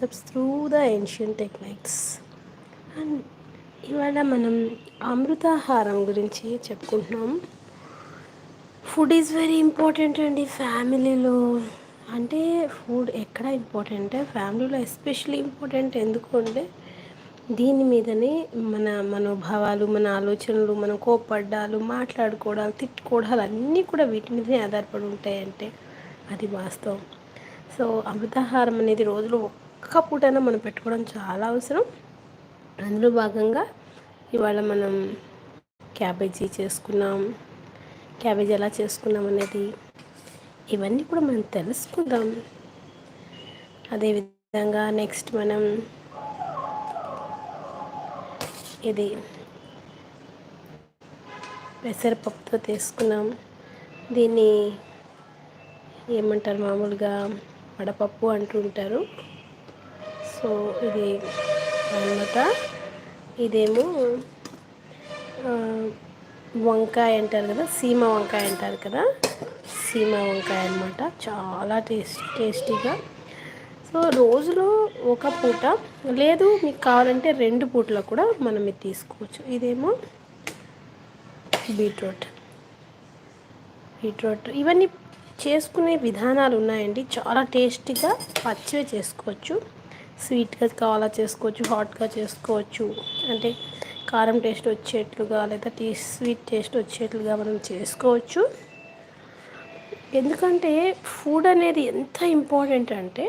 Concepts through the ancient techniques and ఇవాళ మనం అమృతాహారం గురించి చెప్పుకుంటున్నాం. ఫుడ్ ఈజ్ వెరీ ఇంపార్టెంట్ అండి ఫ్యామిలీలో. అంటే ఫుడ్ ఎక్కడ ఇంపార్టెంట్ ఫ్యామిలీలో ఎస్పెషల్లీ ఇంపార్టెంట్ ఎందుకు అంటే దీని మీదనే మన మనోభావాలు మన ఆలోచనలు మనం కోప్పడ్డాలు మాట్లాడుకోవడాలు తిట్టుకోవడాలు అన్నీ కూడా వీటి మీదనే ఆధారపడి ఉంటాయంటే అది వాస్తవం. సో అమృతాహారం అనేది రోజులో ఒక్క పూటైనా మనం పెట్టుకోవడం చాలా అవసరం. అందులో భాగంగా ఇవాళ మనం క్యాబేజీ చేసుకున్నాం. క్యాబేజీ ఎలా చేసుకున్నాం అనేది ఇవన్నీ కూడా మనం తెలుసుకుందాం. అదేవిధంగా నెక్స్ట్ మనం ఇది పెసరపప్పుతో తీసుకున్నాం. దీన్ని ఏమంటారు? మామూలుగా వడపప్పు అంటుంటారు సో ఇది అనమాట ఇదేమో వంకాయ అంటారు కదా సీమ వంకాయ అంటారు కదా సీమ వంకాయ అనమాట చాలా టేస్ట్ టేస్టీగా. సో రోజులో ఒక పూట లేదు మీకు కావాలంటే రెండు పూటలో కూడా మనం ఇది తీసుకోవచ్చు. ఇదేమో బీట్రూట్. బీట్రూట్. ఇవన్నీ చేసుకునే విధానాలు ఉన్నాయండి. చాలా టేస్టీగా పచ్చివే చేసుకోవచ్చు. స్వీట్గా కావాలా చేసుకోవచ్చు హాట్గా చేసుకోవచ్చు. అంటే కారం టేస్ట్ వచ్చేట్లుగా లేదా టీ స్వీట్ టేస్ట్ వచ్చేట్లుగా మనం చేసుకోవచ్చు. ఎందుకంటే ఫుడ్ అనేది ఎంత ఇంపార్టెంట్ అంటే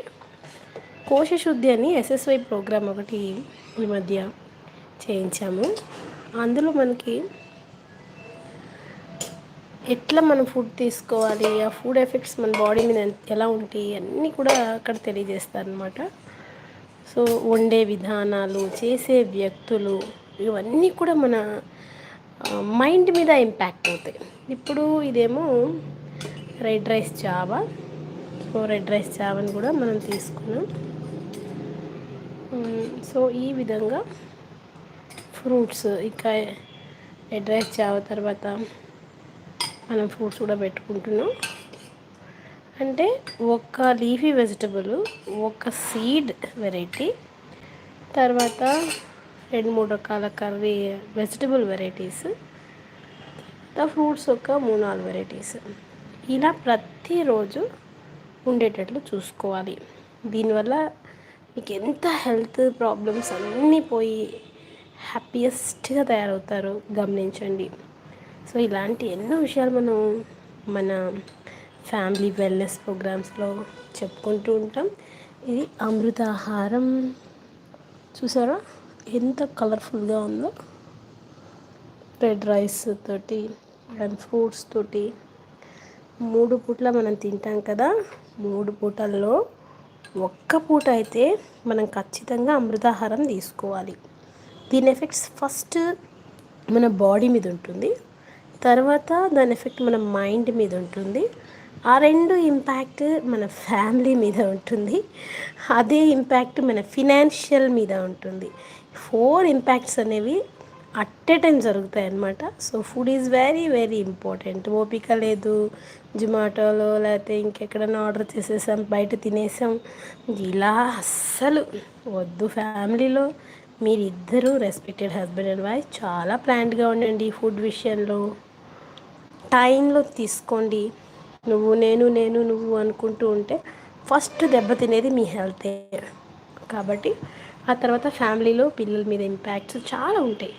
కోశశుద్ధి అని ఎస్ఎస్వై ప్రోగ్రామ్ ఒకటి ఈ మధ్య చేయించాము. అందులో మనకి ఎట్లా మనం ఫుడ్ తీసుకోవాలి ఆ ఫుడ్ ఎఫెక్ట్స్ మన బాడీ మీద ఎలా ఉంటాయి అన్నీ కూడా అక్కడ తెలియజేస్తారనమాట సో వండే విధానాలు చేసే వ్యక్తులు ఇవన్నీ కూడా మన మైండ్ మీద ఇంపాక్ట్ అవుతాయి. ఇప్పుడు ఇదేమో రెడ్ రైస్ చావా సో రెడ్ రైస్ చావని కూడా మనం తీసుకున్నాం. సో ఈ విధంగా ఫ్రూట్స్ ఇంకా రెడ్ రైస్ చావ తర్వాత మనం ఫ్రూట్స్ కూడా పెట్టుకుంటున్నాం. అంటే ఒక లీఫీ వెజిటబుల్ ఒక సీడ్ వెరైటీ తర్వాత రెండు మూడు రకాల కర్రీ వెజిటబుల్ వెరైటీస్ ఫ్రూట్స్ ఒక మూడు నాలుగు వెరైటీస్. ఇలా ప్రతిరోజు ఉండేటట్లు చూసుకోవాలి. దీనివల్ల మీకు ఎంత హెల్త్ ప్రాబ్లమ్స్ అన్నీ పోయి హ్యాపీయెస్ట్గా తయారవుతారు గమనించండి. సో ఇలాంటి ఎన్నో విషయాలు మనం మన ఫ్యామిలీ వెల్నెస్ ప్రోగ్రామ్స్లో చెప్పుకుంటూ ఉంటాం. ఇది అమృతాహారం. చూసారా? ఎంత కలర్ఫుల్గా ఉందో. రెడ్ రైస్ తోటి అండ్ ఫ్రూట్స్ తోటి మూడు పూట్ల మనం తింటాం కదా. మూడు పూటల్లో ఒక్క పూట అయితే మనం ఖచ్చితంగా అమృతాహారం తీసుకోవాలి. దీని ఎఫెక్ట్స్ ఫస్ట్ మన బాడీ మీద ఉంటుంది. తర్వాత దాని ఎఫెక్ట్ మన మైండ్ మీద ఉంటుంది. ఆ రెండు ఇంపాక్ట్ మన ఫ్యామిలీ మీద ఉంటుంది. అదే ఇంపాక్ట్ మన ఫినాన్షియల్ మీద ఉంటుంది. ఫోర్ ఇంపాక్ట్స్ అనేవి అట్ ఏ టైం జరుగుతాయి అన్నమాట. So food is very very important ఓపిక లేదు. జొమాటోలో లేకపోతే ఇంకెక్కడైనా ఆర్డర్ చేసేసాం బయట తినేసాం. ఇలా అస్సలు వద్దు ఫ్యామిలీలో మీరిద్దరూ రెస్పెక్టెడ్ హస్బెండ్ అండ్ వైఫ్ చాలా ప్లాంట్గా ఉండండి ఫుడ్ విషయంలో. టైంలో తీసుకోండి. నువ్వు నేను నేను నువ్వు అనుకుంటూ ఉంటే ఫస్ట్ దెబ్బతినేది మీ హెల్తే. కాబట్టి ఆ తర్వాత ఫ్యామిలీలో పిల్లల మీద ఇంపాక్ట్స్ చాలా ఉంటాయి.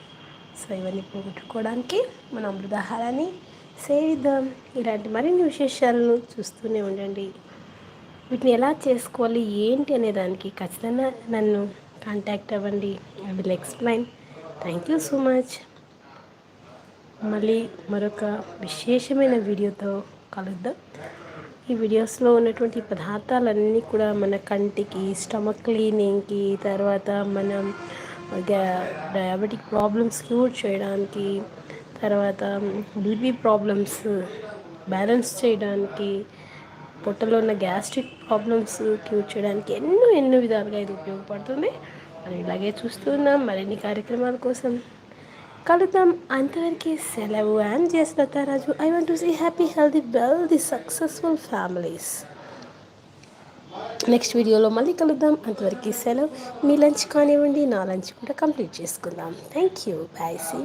సో ఇవన్నీ పోగొట్టుకోవడానికి మన అమృతాహారాన్ని సేవిద్దాం ఇలాంటి మరిన్ని విశేషాలను చూస్తూనే ఉండండి. వీటిని ఎలా చేసుకోవాలి ఏంటి అనే దానికి ఖచ్చితంగా నన్ను కాంటాక్ట్ అవ్వండి. I will explain. Thank you so much. మళ్ళీ మరొక విశేషమైన వీడియోతో కలుద్దాం. ఈ వీడియోస్లో ఉన్నటువంటి పదార్థాలన్నీ కూడా మన కంటికి స్టమక్ క్లీనింగ్కి తర్వాత మనం డయాబెటిక్ ప్రాబ్లమ్స్ క్యూర్ చేయడానికి తర్వాత బీపీ ప్రాబ్లమ్స్ బ్యాలెన్స్ చేయడానికి పొట్టలో ఉన్న గ్యాస్ట్రిక్ ప్రాబ్లమ్స్ క్యూర్ చేయడానికి ఎన్నో ఎన్నో విధాలుగా ఇది ఉపయోగపడుతుంది. మనం ఇలాగే చూస్తున్నాం మరిన్ని కార్యక్రమాల కోసం కలుద్దాం అంతవరకు సెలవు. And జెస్ Latharaju I want to see happy healthy wealthy successful families next వీడియోలో మళ్ళీ కలుద్దాం. అంతవరకు సెలవు. మీ లంచ్ కానివ్వండి నా లంచ్ కూడా కంప్లీట్ చేసుకుందాం. Thank you bye see